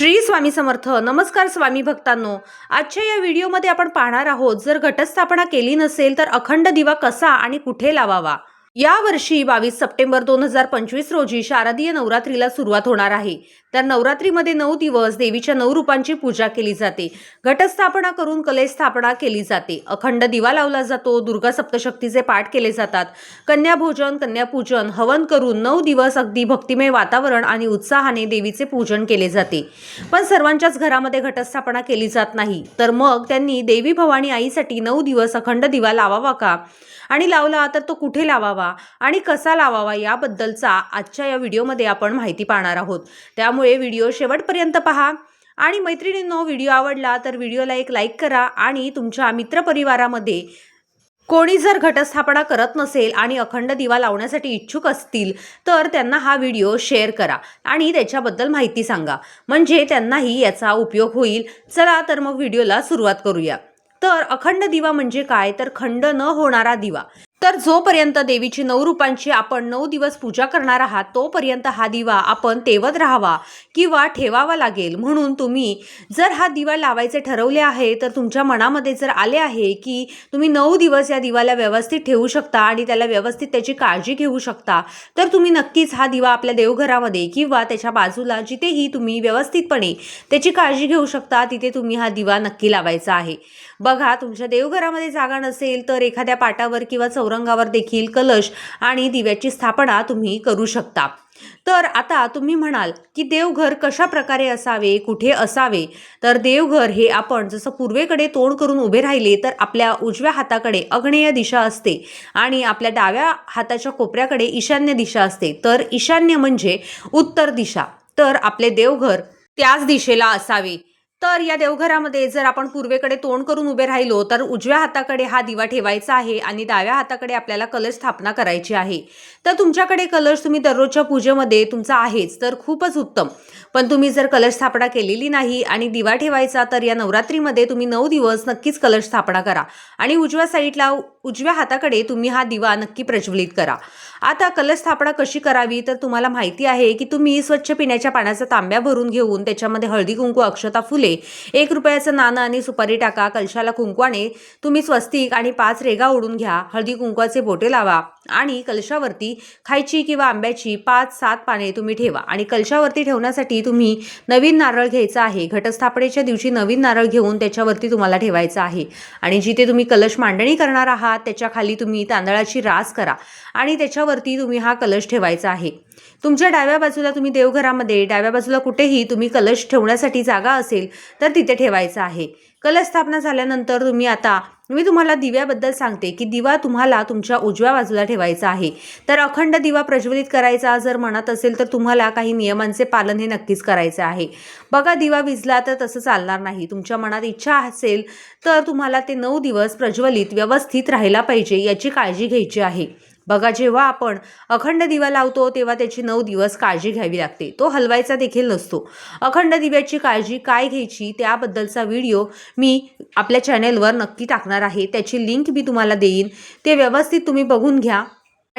श्री स्वामी समर्थ. नमस्कार स्वामी भक्तांनो. आजच्या या व्हिडिओमध्ये आपण पाहणार आहोत जर घटस्थापना केली नसेल तर अखंड दिवा कसा आणि कुठे लावावा? यावर्षी बावीस सप्टेंबर दोन हजार पंचवीस रोजी शारदीय नवरात्रीला सुरुवात होणार आहे. तर नवरात्रीमध्ये नऊ दिवस देवीच्या नऊ रूपांची पूजा केली जाते. घटस्थापना करून कलेश स्थापना केली जाते. अखंड दिवा लावला जातो. दुर्गा सप्तशक्तीचे पाठ केले जातात. कन्याभोजन कन्यापूजन हवन करून नऊ दिवस अगदी भक्तिमय वातावरण आणि उत्साहाने देवीचे पूजन केले जाते. पण सर्वांच्याच घरामध्ये घटस्थापना केली जात नाही. तर मग त्यांनी देवी भवानी आईसाठी नऊ दिवस अखंड दिवा लावावा का? आणि लावला तर तो कुठे लावावा आणि कसा लावावा याबद्दलचा आजच्या या व्हिडिओमध्ये आपण माहिती पाहणार आहोत. त्यामुळे व्हिडिओ शेवटपर्यंत पहा. आणि मैत्रिणींनो व्हिडिओ आवडला तर व्हिडिओला एक लाईक करा आणि तुमच्या मित्रपरिवारामध्ये कोणी जर घटस्थापना करत नसेल आणि अखंड दिवा लावण्यासाठी इच्छुक असतील तर त्यांना हा व्हिडिओ शेअर करा आणि त्याच्याबद्दल माहिती सांगा. म्हणजे त्यांनाही याचा उपयोग होईल. चला तर मग व्हिडिओला सुरुवात करूया. तर अखंड दिवा म्हणजे काय? तर खंड न होणारा दिवा. तर जोपर्यंत देवीची नऊ रूपांची आपण नऊ दिवस पूजा करणार आहात तोपर्यंत हा दिवा आपण तेवत राहावा किंवा ठेवावा लागेल. म्हणून तुम्ही जर हा दिवा लावायचे ठरवले आहे तर तुमच्या मनामध्ये जर आले आहे की तुम्ही नऊ दिवस या दिवाला व्यवस्थित ठेवू शकता आणि त्याला व्यवस्थित त्याची काळजी घेऊ शकता तर तुम्ही नक्कीच हा दिवा आपल्या देवघरामध्ये किंवा त्याच्या बाजूला जिथेही तुम्ही व्यवस्थितपणे त्याची काळजी घेऊ शकता तिथे तुम्ही हा दिवा नक्की लावायचा आहे. बघा तुमच्या देवघरामध्ये जागा नसेल तर एखाद्या पाटावर किंवा चौरंगावर देखील कलश आणि दिव्याची स्थापना तुम्ही करू शकता. तर आता तुम्ही म्हणाल की देवघर कशा प्रकारे असावे कुठे असावे? तर देवघर हे आपण जसं पूर्वेकडे तोंड करून उभे राहिले तर आपल्या उजव्या हाताकडे अग्नेय दिशा असते आणि आपल्या डाव्या हाताच्या कोपऱ्याकडे ईशान्य दिशा असते. तर ईशान्य म्हणजे उत्तर दिशा. तर आपले देवघर त्याच दिशेला असावे. तर या देवघरामध्ये जर आपण पूर्वेकडे तोंड करून उभे राहिलो तर उजव्या हाताकडे हा दिवा ठेवायचा आहे आणि डाव्या हाताकडे आपल्याला कलश स्थापना करायची आहे. तर तुमच्याकडे कलश तुम्ही दररोजच्या पूजेमध्ये तुमचा आहेच तर खूपच उत्तम. पण तुम्ही जर कलश स्थापना केलेली नाही आणि दिवा ठेवायचा तर या नवरात्रीमध्ये तुम्ही नऊ दिवस नक्कीच कलश स्थापना करा. आणि उजव्या साईडला उजव्या हाताकडे तुम्ही हा दिवा नक्की प्रज्वलित करा. आता कलश स्थापना कशी करावी तर तुम्हाला माहिती आहे की तुम्ही स्वच्छ पिण्याच्या पाण्याचा तांब्या भरून घेऊन त्याच्यामध्ये हळदी कुंकू अक्षता फुले एक रुपयाचं नाणं आणि सुपारी टाका कलशाला कुंकवाने तुम्ही स्वस्तिक आणि पाच रेगा ओढून घ्या. हळदी कुंकवाचे बोटे लावा. आणि कलशावरती खायची किंवा आंब्याची पाच सात पाने तुम्ही ठेवा. आणि कलशावरती ठेवण्यासाठी तुम्ही नवीन नारळ घ्यायचा आहे. घटस्थापनेच्या दिवशी नवीन नारळ घेऊन त्याच्यावरती तुम्हाला ठेवायचं आहे. आणि जिथे तुम्ही कलश मांडणी करणार आहात त्याच्याखाली तुम्ही तांदळाची रास करा आणि त्याच्यावरती तुम्ही हा कलश ठेवायचा आहे. तुमच्या डाव्या बाजूला तुम्ही देवघरामध्ये डाव्या बाजूला कुठेही तुम्ही कलश ठेवण्यासाठी जागा असेल तर तिथे ठेवायचा आहे. कलश स्थापना झाल्यानंतर तुम्ही आता मी तुम्हाला दिव्याबद्दल सांगते की दिवा तुम्हाला तुमच्या उजव्या बाजूला ठेवायचा आहे. तर अखंड दिवा प्रज्वलित करायचा जर म्हणत असेल तर तुम्हाला काही नियमांचे पालन हे नक्कीच करायचे आहे. बघा दिवा विजला तर तसं चालणार नाही. तुमच्या मनात इच्छा असेल तर तुम्हाला ते नऊ दिवस प्रज्वलित व्यवस्थित राहायला पाहिजे याची काळजी घ्यायची आहे. बघा जेव्हा आपण अखंड दिवा लावतो तेव्हा त्याची नऊ दिवस काळजी घ्यावी लागते. तो हलवायचा देखील नसतो. अखंड दिव्याची काळजी काय घ्यायची त्याबद्दलचा व्हिडिओ मी आपल्या चॅनेलवर नक्की टाकणार आहे. त्याची लिंक मी तुम्हाला देईन. ते व्यवस्थित तुम्ही बघून घ्या.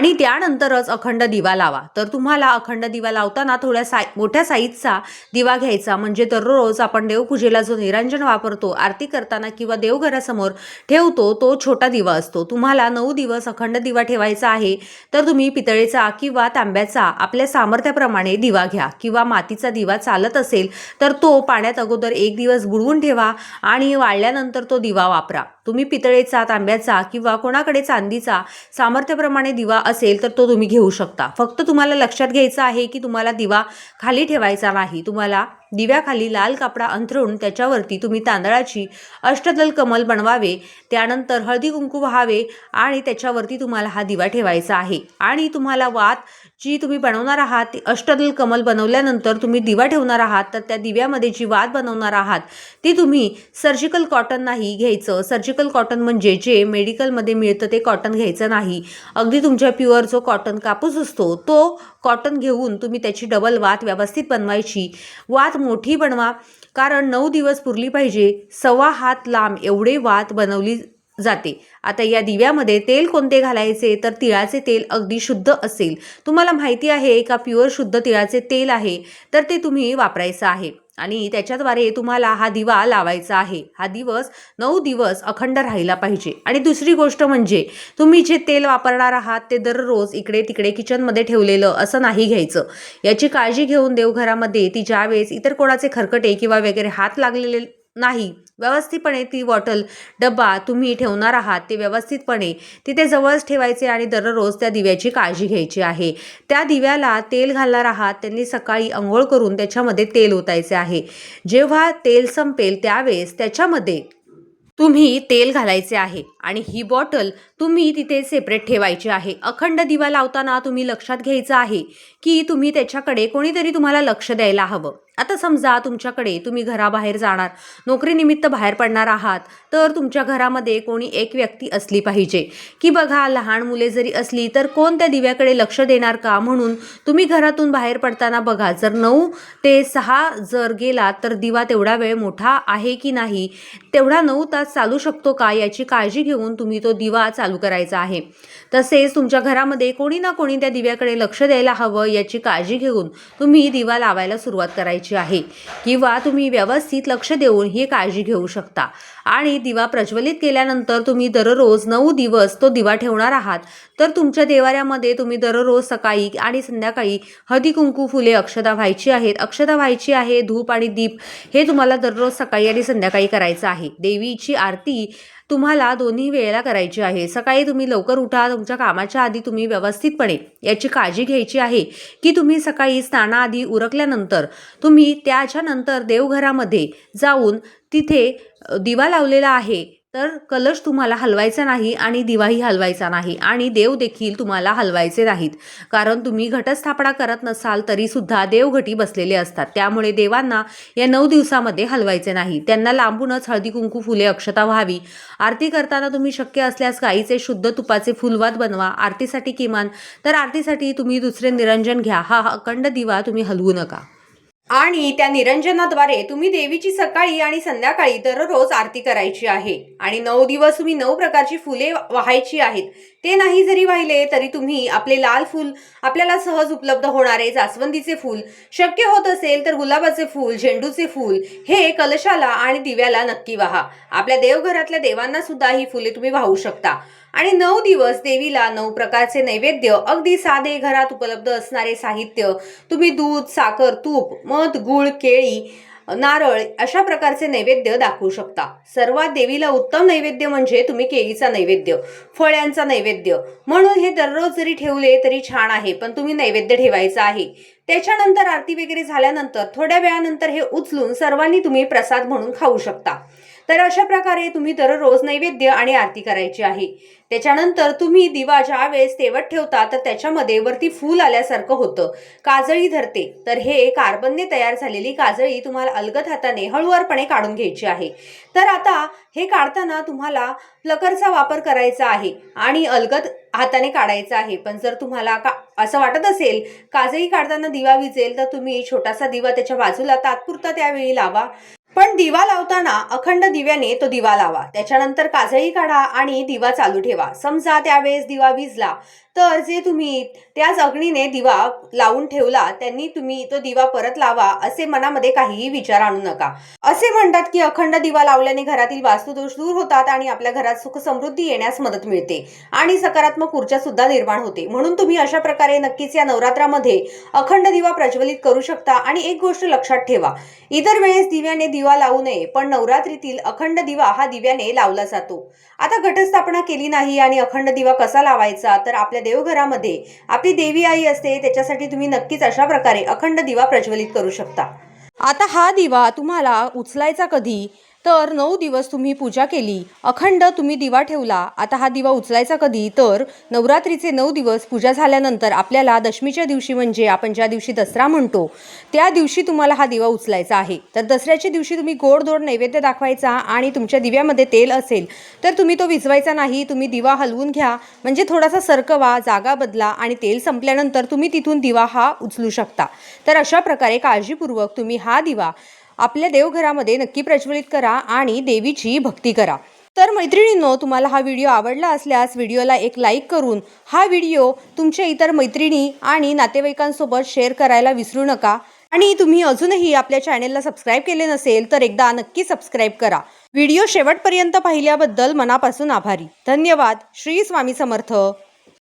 आणि त्यानंतरच अखंड दिवा लावा. तर तुम्हाला अखंड दिवा लावताना थोड्या साई मोठ्या साईजचा दिवा घ्यायचा. म्हणजे दररोज आपण देवपूजेला जो निरंजन वापरतो आरती करताना किंवा देवघरासमोर ठेवतो तो छोटा दिवा असतो. तुम्हाला नऊ दिवस अखंड दिवा ठेवायचा आहे तर तुम्ही पितळेचा किंवा तांब्याचा आपल्या सामर्थ्याप्रमाणे दिवा घ्या. किंवा मातीचा दिवा चालत असेल तर तो पाण्यात अगोदर एक दिवस बुडवून ठेवा आणि वाळल्यानंतर तो दिवा वापरा. तुम्ही पितळेचा तांब्याचा किंवा कोणाकडे चांदीचा सामर्थ्याप्रमाणे दिवा असेल तर तो तुम्ही घेऊ शकता. फक्त तुम्हाला लक्षात घ्यायचं आहे की तुम्हाला दिवा खाली ठेवायचा नाही. तुम्हाला दिव्याखाली लाल कापडा अंथरून त्याच्यावरती तुम्ही तांदळाची अष्टदल कमल बनवावे त्यानंतर हळदी कुंकू व्हावे आणि त्याच्यावरती तुम्हाला हा दिवा ठेवायचा आहे. आणि तुम्हाला वात जी तुम्ही बनवणार आहात ती अष्टदल कमल बनवल्यानंतर तुम्ही दिवा ठेवणार आहात तर त्या दिव्यामध्ये जी वात बनवणार आहात ती तुम्ही सर्जिकल कॉटन नाही घ्यायचं. सर्जिकल कॉटन म्हणजे जे मेडिकलमध्ये मिळतं ते कॉटन घ्यायचं नाही. अगदी तुमच्या प्युअर जो कॉटन कापूस असतो तो कॉटन घेऊन तुम्ही त्याची डबल वात व्यवस्थित बनवायची. वात मोठी बनवा कारण नऊ दिवस पुरली पाहिजे. सव्वा हात लांब एवढे वात बनवली जाते. आता या दिव्यामध्ये तेल कोणते घालायचे? तर तिळाचे तेल अगदी शुद्ध असेल. तुम्हाला माहिती आहे का प्युअर शुद्ध तिळाचे तेल आहे तर ते तुम्ही वापरायचं आहे. आणि त्याच्याद्वारे तुम्हाला हा दिवा लावायचा आहे. हा दिवस नऊ दिवस अखंड राहिला पाहिजे. आणि दुसरी गोष्ट म्हणजे तुम्ही जे तेल वापरणार आहात ते दररोज इकडे तिकडे किचनमध्ये ठेवलेलं असं नाही घ्यायचं. याची काळजी घेऊन देवघरामध्ये ती ज्यावेळेस इतर कोणाचे खरकटे किंवा वगैरे हात लागलेले नाही. व्यवस्थितपणे ती बॉटल डब्बा तुम्ही ठेवणार आहात ते व्यवस्थितपणे तिथे जवळच ठेवायचे आणि दररोज त्या दिव्याची काळजी घ्यायची आहे. त्या दिव्याला तेल घालणार आहात त्यांनी सकाळी आंघोळ करून त्याच्यामध्ये तेल ओतायचे आहे. जेव्हा तेल संपेल त्यावेळेस त्याच्यामध्ये तुम्ही तेल घालायचे आहे आणि ही बॉटल तुम्ही तिथे सेपरेट ठेवायची आहे. अखंड दिवा लावताना तुम्ही लक्षात घ्यायचं आहे की तुम्ही त्याच्याकडे कोणीतरी तुम्हाला लक्ष द्यायला हवं. आता समजा तुमच्याकडे तुम्ही घराबाहेर जाणार नोकरीनिमित्त बाहेर पडणार आहात तर तुमच्या घरामध्ये कोणी एक व्यक्ती असली पाहिजे. की बघा लहान मुले जरी असली तर कोण त्या दिव्याकडे लक्ष देणार का? म्हणून तुम्ही घरातून बाहेर पडताना बघा जर नऊ ते सहा जर गेला तर दिवा तेवढा वेळ मोठा आहे की नाही? तेवढा नऊ तास चालू शकतो का? याची काळजी घेऊन तुम्ही तो दिवा चालू करायचा आहे. तसेच तुमच्या घरामध्ये कोणी ना कोणी त्या दिव्याकडे लक्ष द्यायला हवं याची काळजी घेऊन तुम्ही दिवा लावायला सुरुवात करायची. आहे. किंवा तुम्ही व्यवस्थित लक्ष देऊन ही काळजी घेऊ शकता. आणि दिवा प्रज्वलित केल्यानंतर तुम्ही दररोज नऊ दिवस तो दिवा ठेवणार आहात. तर तुमच्या देवाऱ्यामध्ये तुम्ही दररोज सकाळी आणि संध्याकाळी हदी कुंकू फुले अक्षता व्हायची आहेत. अक्षता व्हायची आहे धूप आणि दीप हे तुम्हाला दररोज सकाळी आणि संध्याकाळी करायचं आहे. देवीची आरती तुम्हाला दोन्ही वेळेला करायची आहे. सकाळी तुम्ही लवकर उठा तुमच्या कामाच्या आधी तुम्ही व्यवस्थितपणे याची काळजी घ्यायची आहे की तुम्ही सकाळी स्नानाआधी उरकल्यानंतर तुम्ही त्याच्यानंतर देवघरामध्ये जाऊन तिथे दिवा लावलेला आहे. तर कलश तुम्हाला हलवायचा नाही आणि दिवाही हलवायचा नाही आणि देव देखील तुम्हाला हलवायचे नाहीत. कारण तुम्ही घटस्थापना करत नसाल तरीसुद्धा देवघटी बसलेले असतात. त्यामुळे देवांना या नऊ दिवसामध्ये हलवायचे नाही. त्यांना लांबूनच हळदी कुंकू फुले अक्षता व्हावी. आरती करताना तुम्ही शक्य असल्यास गाईचे शुद्ध तुपाचे फुलवात बनवा. आरतीसाठी किमान तर आरतीसाठी तुम्ही दुसरे निरंजन घ्या. हा अखंड दिवा तुम्ही हलवू नका. आणि त्या निरंजनाद्वारे तुम्ही देवीची सकाळी आणि संध्याकाळी दररोज आरती करायची आहे. आणि नऊ दिवस तुम्ही नऊ प्रकारची फुले वाहायची आहेत. ते नाही जरी वाहिले तरी तुम्ही आपले लाल फूल आपल्याला सहज उपलब्ध होणारे जास्वंदीचे फूल शक्य होत असेल तर गुलाबाचे फूल झेंडूचे फूल हे कलशाला आणि दिव्याला नक्की वाहा. आपल्या देवघरातल्या देवांना सुद्धा ही फुले तुम्ही वाहू शकता. आणि नऊ दिवस देवीला नऊ प्रकारचे नैवेद्य अगदी साधे घरात उपलब्ध असणारे साहित्य तुम्ही दूध साखर तूप मध गुळ केळी नारळ अशा प्रकारचे नैवेद्य दाखवू शकता. सर्वात देवीला उत्तम नैवेद्य म्हणजे तुम्ही केळीचा नैवेद्य फळ्यांचा नैवेद्य. म्हणून हे दररोज जरी ठेवले तरी छान आहे पण तुम्ही नैवेद्य ठेवायचा आहे. त्याच्यानंतर आरती वगैरे झाल्यानंतर थोड्या वेळानंतर हे उचलून सर्वांनी तुम्ही प्रसाद म्हणून खाऊ शकता. तर अशा प्रकारे तुम्ही दररोज नैवेद्य आणि आरती करायची आहे. त्याच्यानंतर तुम्ही दिवा ज्या वेळेस तेवत ठेवता तर त्याच्यामध्ये वरती फूल आल्यासारखं होतं. काजळी धरते. तर हे कार्बनने तयार झालेली काजळी तुम्हाला अलगद हाताने हळूवारपणे काढून घ्यायची आहे. तर आता हे काढताना तुम्हाला प्लकरचा वापर करायचा आहे आणि अलगद हाताने काढायचं आहे. पण जर तुम्हाला का असं वाटत असेल काजळी काढताना दिवा विजेल तर तुम्ही छोटासा दिवा त्याच्या बाजूला तात्पुरता त्यावेळी लावा. पण दिवा लावताना अखंड दिव्याने तो दिवा लावा. त्याच्यानंतर काजळी काढा आणि दिवा चालू ठेवा. समजा त्यावेळेस दिवा विजला तर जे तुम्ही त्याच अग्नीने दिवा लावून ठेवला त्यांनी तुम्ही तो दिवा परत लावा असे मनामध्ये काहीही विचार आणू नका. असे म्हणतात की अखंड दिवा लावल्याने घरातील वास्तुदोष दूर होतात आणि आपल्या घरात सुख समृद्धी येण्यास मदत मिळते आणि सकारात्मक ऊर्जा सुद्धा निर्माण होते. म्हणून तुम्ही अशा प्रकारे नक्कीच या नवरात्रामध्ये अखंड दिवा प्रज्वलित करू शकता आणि एक गोष्ट लक्षात ठेवा. इतर वेळेस दिव्याने दिवा लावू नये पण नवरात्रीतील अखंड दिवा हा दिव्याने लावला जातो. आता घटस्थापना केली नाही आणि अखंड दिवा कसा लावायचा तर आपल्या देवघरामध्ये आपली देवी आई असते त्याच्यासाठी तुम्ही नक्कीच अशा प्रकारे अखंड दिवा प्रज्वलित करू शकता. आता हा दिवा तुम्हाला उचलायचा कधी? तर नऊ दिवस तुम्ही पूजा केली. अखंड तुम्ही दिवा ठेवला. आता हा दिवा उचलायचा कधी? तर नवरात्रीचे नऊ दिवस पूजा झाल्यानंतर आपल्याला दशमीच्या दिवशी म्हणजे आपण ज्या दिवशी दसरा म्हणतो त्या दिवशी तुम्हाला हा दिवा उचलायचा आहे. तर दसऱ्याच्या दिवशी तुम्ही गोड नैवेद्य दाखवायचा आणि तुमच्या दिव्यामध्ये तेल असेल तर तुम्ही तो विझवायचा नाही. तुम्ही दिवा हलवून घ्या. म्हणजे थोडासा सरकवा जागा बदला आणि तेल संपल्यानंतर तुम्ही तिथून दिवा हा उचलू शकता. तर अशा प्रकारे काळजीपूर्वक तुम्ही हा दिवा आपल्या देवघरामध्ये नक्की प्रज्वलित करा आणि देवीची भक्ती करा. तर मैत्रिणींनो तुम्हाला हा व्हिडिओ आवडला असल्यास व्हिडिओला एक लाईक करून हा व्हिडिओ तुमच्या इतर मैत्रिणी आणि नातेवाईकांसोबत शेअर करायला विसरू नका. आणि तुम्ही अजूनही आपल्या चॅनेलला सबस्क्राईब केले नसेल तर एकदा नक्की सबस्क्राईब करा. व्हिडिओ शेवटपर्यंत पाहिल्याबद्दल मनापासून आभारी. धन्यवाद. श्री स्वामी समर्थ.